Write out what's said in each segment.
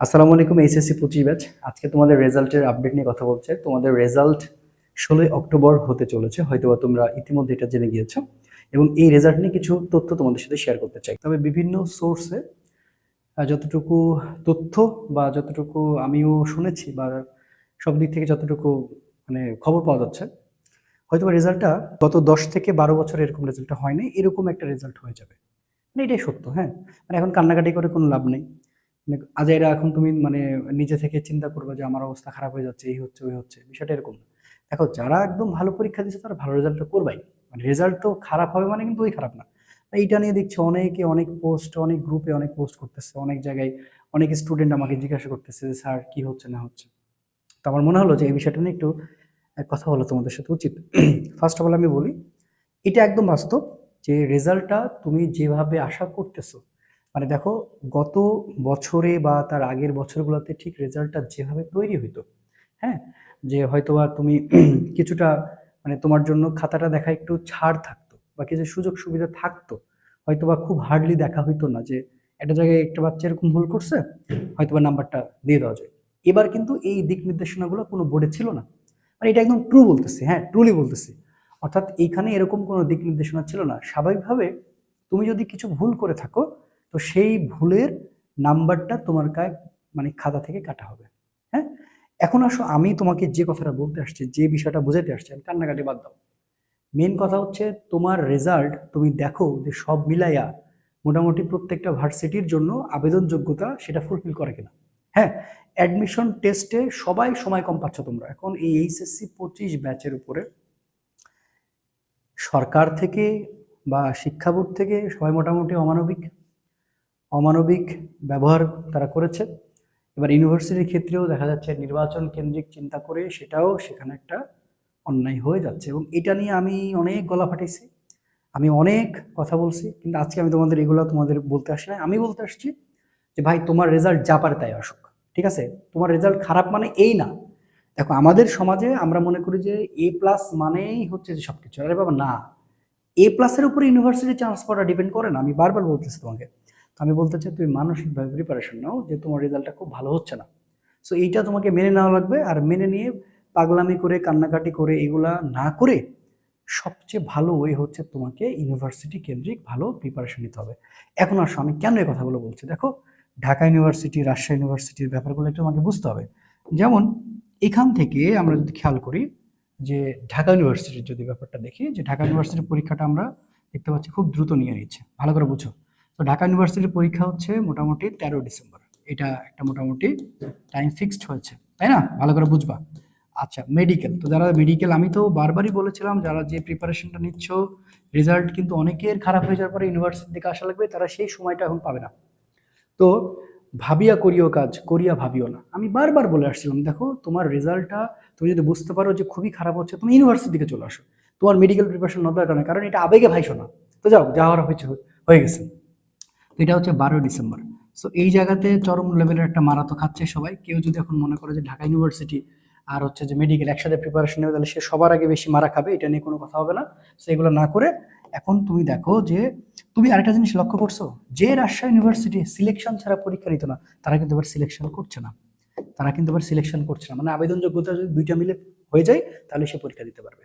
আসসালামু আলাইকুম, এইচএসসি পঁচিশ ব্যাচ। আজকে তোমাদের রেজাল্টের আপডেট নিয়ে কথা বলছে। তোমাদের রেজাল্ট ষোলোই অক্টোবর হতে চলেছে, হয়তোবা তোমরা ইতিমধ্যে এটা জেনে গিয়েছো। এবং এই রেজাল্ট নিয়ে কিছু তথ্য তোমাদের সাথে শেয়ার করতে চাই। তবে বিভিন্ন সোর্সে যতটুকু তথ্য বা যতটুকু আমিও শুনেছি বা সব দিক থেকে যতটুকু মানে খবর পাওয়া যাচ্ছে হয়তো রেজাল্টটা গত দশ থেকে বারো বছর এরকম রেজাল্টটা হয়নি, এরকম একটা রেজাল্ট হয়ে যাবে। মানে এটাই সত্য হ্যাঁ? মানে এখন কান্নাকাটি করে কোনো লাভ নেই। মানে আজাইরা এখন তুমি মানে নিজে থেকে চিন্তা করবে যে আমার অবস্থা খারাপ হয়ে যাচ্ছে, এই হচ্ছে, ওই হচ্ছে। বিষয়টা এরকম দেখো, যারা একদম ভালো পরীক্ষা দিচ্ছে তারা ভালো রেজাল্টটা করবাই। মানে রেজাল্ট তো খারাপ হবে মানে কিন্তু ওই খারাপ না। এইটা নিয়ে দেখছি অনেকে অনেক পোস্ট অনেক গ্রুপে অনেক পোস্ট করতেছে, অনেক জায়গায় অনেক স্টুডেন্ট আমাকে জিজ্ঞাসা করতেছে যে, স্যার, কি হচ্ছে, না হচ্ছে? তো আমার মনে হলো যে এই বিষয়টা নিয়ে একটু কথা বলা তোমাদের সাথে উচিত। ফার্স্ট অফ অল আমি বলি, এটা একদম বাস্তব যে রেজাল্টটা তুমি যেভাবে আশা করতেছো মানে দেখো, গত বছরে বা তার আগের বছরগুলোতে ঠিক রেজাল্টটা যেভাবে তৈরি হইতো হ্যাঁ? যে হয়তোবা তুমি কিছুটা মানে তোমার জন্য খাতাটা দেখা একটু ছাড় থাকতো বা কিছু সুযোগ সুবিধা থাকতো। হয়তোবা খুব হার্ডলি দেখা হইতো না যে একটা জায়গায় একটা বাচ্চা এরকম ভুল করছে, হয়তোবা নাম্বারটা দিয়ে দেওয়া যায়। এবার কিন্তু এই দিক নির্দেশনাগুলো কোনো বোর্ডে ছিল না। মানে এটা একদম ট্রু বলতেছি হ্যাঁ ট্রুলি বলতেছি। অর্থাৎ এইখানে এরকম কোনো দিক নির্দেশনা ছিল না। স্বাভাবিকভাবে তুমি যদি কিছু ভুল করে থাকো তো সেই ভুলের নাম্বারটা তোমার গায়ে মানে খাতা থেকে কাটা হবে। হ্যাঁ? এখন আসো, আমি তোমাকে যে কথাটা বলতে আসছি, যে বিষয়টা বোঝাতে আসছি, আমি কান্নাকাটি বাদ দাও। মেন কথা হচ্ছে, তোমার রেজাল্ট তুমি দেখো যে সব মিলাইয়া মোটামুটি প্রত্যেকটা ভার্সিটির জন্য আবেদন যোগ্যতা সেটা ফুলফিল করে কিনা। হ্যাঁ? অ্যাডমিশন টেস্টে সবাই সময় কম পাচ্ছ তোমরা। এখন এই এইচএসসি পঁচিশ ব্যাচের উপরে সরকার থেকে বা শিক্ষা বোর্ড থেকে সবাই মোটামুটি অমানবিক। অমানবিক ব্যবহার তারা করেছে। এবার ইউনিভার্সিটির ক্ষেত্রেও দেখা যাচ্ছে নির্বাচন কেন্দ্রিক চিন্তা করে সেটাও সেখানে একটা অন্যায় হয়ে যাচ্ছে এবং এটা নিয়ে আমি অনেক গলা ফাটিয়েছি আমি অনেক কথা বলছি কিন্তু আজকে আমি তোমাদের এগুলো তোমাদের বলতে আসি না আমি বলতে আসছি যে ভাই, তোমার রেজাল্ট যা পারে তাই আসুক, ঠিক আছে? তোমার রেজাল্ট খারাপ মানে এই না। দেখো, আমাদের সমাজে আমরা মনে করি যে এ প্লাস মানেই হচ্ছে যে সব কিছু আরে বাবা, না। এ প্লাসের উপরে ইউনিভার্সিটি চান্স পাওয়াটা ডিপেন্ড করে না। আমি বারবার বলতেছি তোমাকে। আমি বলতে চাই, তুমি মানসিকভাবে প্রিপারেশন নাও যে তোমার রেজাল্টটা খুব ভালো হচ্ছে না। সো এইটা তোমাকে মেনে নেওয়া লাগবে, আর মেনে নিয়ে পাগলামি করে, কান্নাকাটি করে এগুলা না করে সবচেয়ে ভালো ওয়ে হচ্ছে তোমাকে ইউনিভার্সিটি কেন্দ্রিক ভালো প্রিপারেশন নিতে হবে। এখন আসো, আমি কেন এই কথাগুলো বলছি? দেখো, ঢাকা ইউনিভার্সিটি রাজশাহী ইউনিভার্সিটির ব্যাপারগুলো একটু আমাকে বুঝতে হবে। যেমন, এখান থেকে আমরা যদি খেয়াল করি যে ঢাকা ইউনিভার্সিটির যদি ব্যাপারটা দেখি, যে ঢাকা ইউনিভার্সিটির পরীক্ষাটা আমরা দেখতে পাচ্ছি খুব দ্রুত নিয়ে নিচ্ছে। ভালো করে বুঝো। তো ঢাকা ইউনিভার্সিটির পরীক্ষা হচ্ছে মোটামুটি তেরো ডিসেম্বর। এটা একটা মোটামুটি টাইম ফিক্সড হয়েছে, তাই না? ভালো করে বুঝবা। আচ্ছা মেডিকেল তো যারা মেডিকেল আমি তো বারবারই বলেছিলাম, যারা যে প্রিপারেশনটা নিচ্ছ রেজাল্ট কিন্তু অনেকের খারাপ হয়ে যাওয়ার পরে ইউনিভার্সিটি থেকে আসা লাগবে, তারা সেই সময়টা এখন পাবে না। তো ভাবিয়া করিও কাজ, করিয়া ভাবিও না। আমি বারবার বলে আসছিলাম, দেখো, তোমার রেজাল্টটা তুমি যদি বুঝতে পারো যে খুবই খারাপ হচ্ছে, তুমি ইউনিভার্সিটি দিকে চলে আসো। তোমার মেডিকেল প্রিপারেশন না দরকার নেই কারণ এটা আবেগে ভাইসো না তো যাও যা হওয়ার হয়েছে, হয়ে গেছে। এটা হচ্ছে বারোই ডিসেম্বর। সো এই জায়গাতে চরম লেভেলের একটা মারা তো খাচ্ছে সবাই। কেউ যদি এখন মনে করে যে ঢাকা ইউনিভার্সিটি আর হচ্ছে যে মেডিকেল একসাথে প্রিপারেশন নেবে, তাহলে সে সবার আগে বেশি মারা খাবে, এটা নিয়ে কোনো কথা হবে না। সো এগুলো না করে এখন তুমি দেখো যে তুমি আরেকটা জিনিস লক্ষ্য করছ, যে রাজশাহী ইউনিভার্সিটি সিলেকশন ছাড়া পরীক্ষা নিত না, তারা কিন্তু এবার সিলেকশন করছে না। তারা কিন্তু এবার সিলেকশন করছে না। মানে আবেদন যোগ্যতা যদি দুইটা মিলে হয়ে যায়, তাহলে সে পরীক্ষা দিতে পারবে।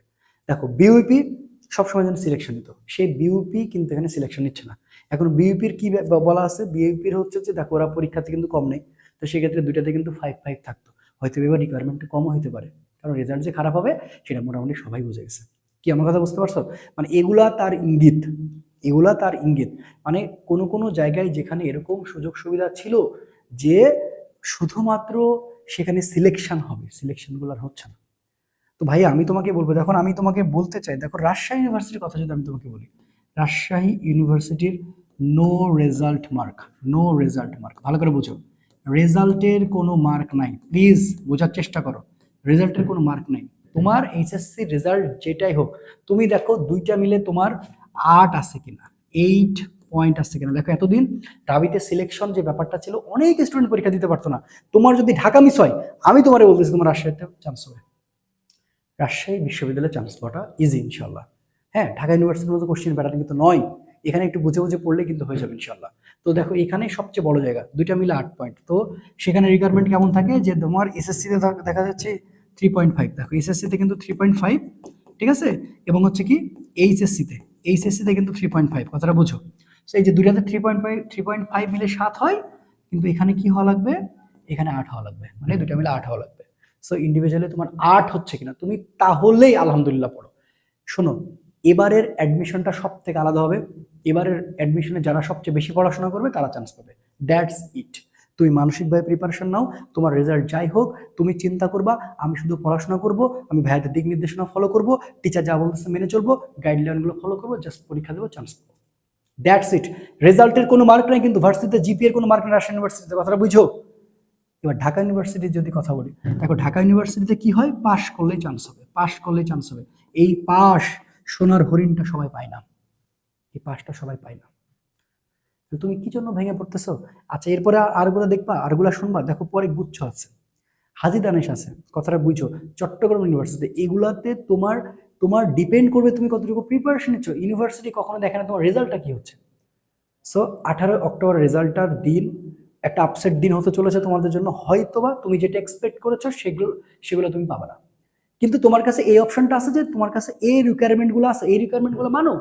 দেখো বিউপি সবসময় যেন সিলেকশন নিত সেই বিউপি কিন্তু এখানে সিলেকশন নিচ্ছে না। এখন বিউপির কি বলা আছে? বিউপির হচ্ছে যে, দেখো ওরা পরীক্ষাতে কিন্তু কম নেই। তো সেক্ষেত্রে দুইটাতে কিন্তু ফাইভ ফাইভ থাকতো। হয়তো এবার রিকোয়ারমেন্টটা কমও হতে পারে। কারণ রেজাল্ট যে খারাপ হবে, সেটা মোটামুটি সবাই বুঝে গেছে। কি আমার কথা বুঝতে পারছ? মানে এগুলা তার ইঙ্গিত। এগুলা তার ইঙ্গিত। মানে কোনো কোনো জায়গায় যেখানে এরকম সুযোগ সুবিধা ছিল যে শুধুমাত্র সেখানে সিলেকশন হবে। সিলেকশনগুলো আর হচ্ছে না। তো ভাই আমি তোমাকে বলব দেখুন আমি তোমাকে বলতে চাই। দেখো, রাজশাহী ইউনিভার্সিটির কথা যদি আমি তোমাকে বলি রাজশাহী ইউনিভার্সিটির no result mark no result mark ভালো করে বুঝো। রেজাল্টের কোনো মার্ক নাই। প্লিজ বোঝার চেষ্টা করো। রেজাল্টের কোনো মার্ক নাই। তোমার এইচএসসি রেজাল্ট যেটাই হোক, তুমি দেখো দুইটা মিলে তোমার আট আছে কিনা এইট পয়েন্ট আসছে কিনা। দেখো এতদিন রাবিতে সিলেকশন যে ব্যাপারটা ছিল, অনেক স্টুডেন্ট পরীক্ষা দিতে পারতো না। তোমার যদি ঢাকা মিস হয়, আমি তোমার বলতেছি তোমার রাজশাহীতে চান্স হবে। রাজশাহী বিশ্ববিদ্যালয়ে চান্স পাওয়াটা ইজি ইনশাল্লাহ হ্যাঁ ঢাকা ইউনিভার্সিটির মতো কোশ্চেন প্যাটার্ন কিন্তু নয়। এখানে একটু বুঝে বুঝে পড়লে কিন্তু হয়ে যাবে ইনশাল্লাহ তো দেখো এখানে সবচেয়ে বড় জায়গা, দুইটা মিলে আট পয়েন্ট তো সেখানে রিকোয়ারমেন্ট কেমন থাকে? যে তোমার এসএসসিতে দেখা যাচ্ছে থ্রি পয়েন্ট ফাইভ দেখো এসএসসিতে কিন্তু থ্রি পয়েন্ট ফাইভ ঠিক আছে? এবং হচ্ছে কি এইচএসসিতে এইচএসসিতে কিন্তু থ্রি পয়েন্ট ফাইভ কথাটা বুঝো। তো এই যে দুইটাতে three point five three point five মিলে সাত হয়, কিন্তু এখানে কি হওয়া লাগবে? এখানে আট হওয়া লাগবে। মানে দুইটা মিলে আট হওয়া লাগবে। সো ইন্ডিভিজুয়ালি তোমার আট হচ্ছে কিনা, তুমি তাহলেই আলহামদুলিল্লাহ পড়ো। শোনো এবারের অ্যাডমিশনটা সব থেকে আলাদা হবে। এবারের অ্যাডমিশনে যারা সবচেয়ে বেশি পড়াশোনা করবে, তারা চান্স পাবে। দ্যাটস ইট তুমি মানসিকভাবে প্রিপারেশন নাও, তোমার রেজাল্ট যাই হোক, তুমি চিন্তা করবা, আমি শুধু পড়াশোনা করব, আমি ভাইয়াদের দিক নির্দেশনা ফলো করব টিচার যা বলতেছে মেনে চলবো গাইডলাইনগুলো ফলো করব জাস্ট পরীক্ষা দেবো চান্স পাবো। দ্যাটস ইট রেজাল্টের কোনো মার্ক নাই, কিন্তু ভার্সিটিতে জিপিএর কোনো মার্ক নেই রাজশাহী ইউনিভার্সিটিতে কথাটা বুঝো? এবার ঢাকা ইউনিভার্সিটির যদি কথা বলি, দেখো ঢাকা ইউনিভার্সিটিতে কি হয়? পাশ করলেই চান্স হবে পাশ করলেই চান্স হবে। এই পাশ সোনার হরিণটা সবাই পায় না। এই পাশটা সবাই পায় না। তুমি কি জন্য ভেঙে পড়তেছো? আচ্ছা এরপরে আর- আরগুলো দেখবা আরগুলো শুনবা। দেখো, পরে গুচ্ছ আছে। হাজি দানেশ আছে। কথাটা বুঝো। চট্টগ্রাম ইউনিভার্সিটি এগুলাতে তোমার তোমার ডিপেন্ড করবে তুমি কতটুকু প্রিপারেশন নিচ্ছ। ইউনিভার্সিটি কখনো দেখে না তোমার রেজাল্টটা কি হচ্ছে। সো আঠারো অক্টোবর রেজাল্টটার দিন, একটা আপসেট দিন হতে চলেছে তোমাদের জন্য। হয়তোবা তুমি যেটা এক্সপেক্ট করেছ, সেগুলো সেগুলো তুমি পাবে না। কিন্তু তোমার কাছে এই অপশনটা আছে যে তোমার কাছে এই রিকোয়ারমেন্টগুলো আছে, এই রিকোয়ারমেন্টগুলো মানো?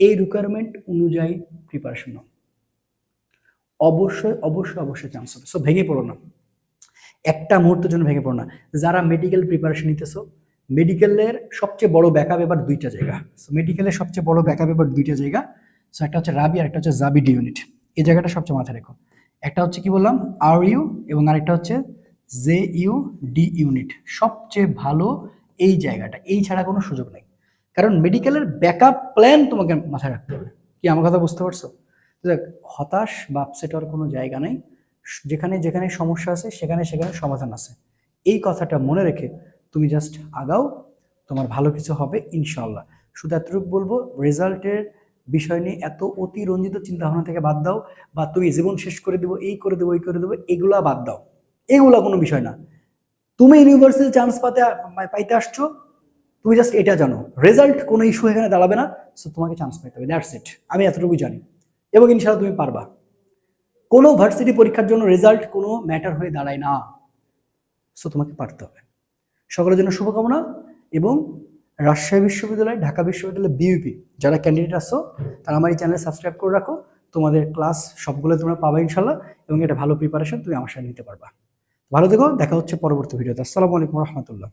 এই রিকোয়ারমেন্ট অনুযায়ী প্রিপারেশন নাও। অবশ্যই অবশ্যই অবশ্যই চান্স হবে। সো ভেঙে পড়ো না। একটা মুহূর্তের জন্য ভেঙে পড়ো না। যারা মেডিকেল প্রিপারেশন নিতেছো মেডিকেলের সবচেয়ে বড় ব্যাকআপ এবার দুইটা জায়গা। সো মেডিকেলের সবচেয়ে বড় ব্যাকআপ এবার দুইটা জায়গা। সো একটা হচ্ছে রাবি আর একটা হচ্ছে জাবি ডি ইউনিট এই জায়গাটা সবচেয়ে মাথায় রেখো। একটা হচ্ছে কি বললাম? আর ইউ এবং আরেকটা হচ্ছে জে ইউ ডি ইউনিট সবচেয়ে ভালো এই জায়গাটা। এই ছাড়া কোনো সুযোগ নেই। কারণ মেডিকেলের ব্যাকআপ প্ল্যান তোমাকে মাথায় রাখতে হবে। কি আমার কথা বুঝতে পারছ? দেখ হতাশ বা আপসেট হওয়ার কোনো জায়গা নেই। যেখানে যেখানে সমস্যা আছে, সেখানে সেখানে সমাধান আছে। এই কথাটা মনে রেখে তুমি জাস্ট আগাও। তোমার ভালো কিছু হবে ইনশাল্লাহ শুধু এতটুকু বলব রেজাল্টের বিষয় নিয়ে এত অতিরঞ্জিত চিন্তা ভাবনা থেকে বাদ দাও বা তুমি জীবন শেষ করে দেবো, এই করে দেবো এই করে দেবো, এগুলা বাদ দাও। এগুলা কোনো বিষয় না। তুমি ইউনিভার্সিটি চান্স পাতে পাইতে আসছো, তুমি জাস্ট এটা জানো। রেজাল্ট কোনো ইস্যু এখানে দাঁড়াবে না সো তোমাকে চান্স পেতে হবে দ্যাটস ইট আমি এতটুকু জানি। এবং ইনশাল্লাহ তুমি পারবা। কোনো ভার্সিটি পরীক্ষার জন্য রেজাল্ট কোনো ম্যাটার হয়ে দাঁড়ায় না। সো তোমাকে পারতে হবে। সকলের জন্য শুভকামনা এবং রাজশাহী বিশ্ববিদ্যালয়, ঢাকা বিশ্ববিদ্যালয় বিইউপি যারা ক্যান্ডিডেট আসো তারা আমার এই চ্যানেল সাবস্ক্রাইব করে রাখো। তোমাদের ক্লাস সবগুলো তোমরা পাবা ইনশাল্লাহ এবং এটা ভালো প্রিপারেশন তুমি আমার সাথে নিতে পারবা। ভালো থেকো দেখা হচ্ছে পরবর্তী ভিডিওতে। আসসালামু আলাইকুম রহমতুল্লাহ।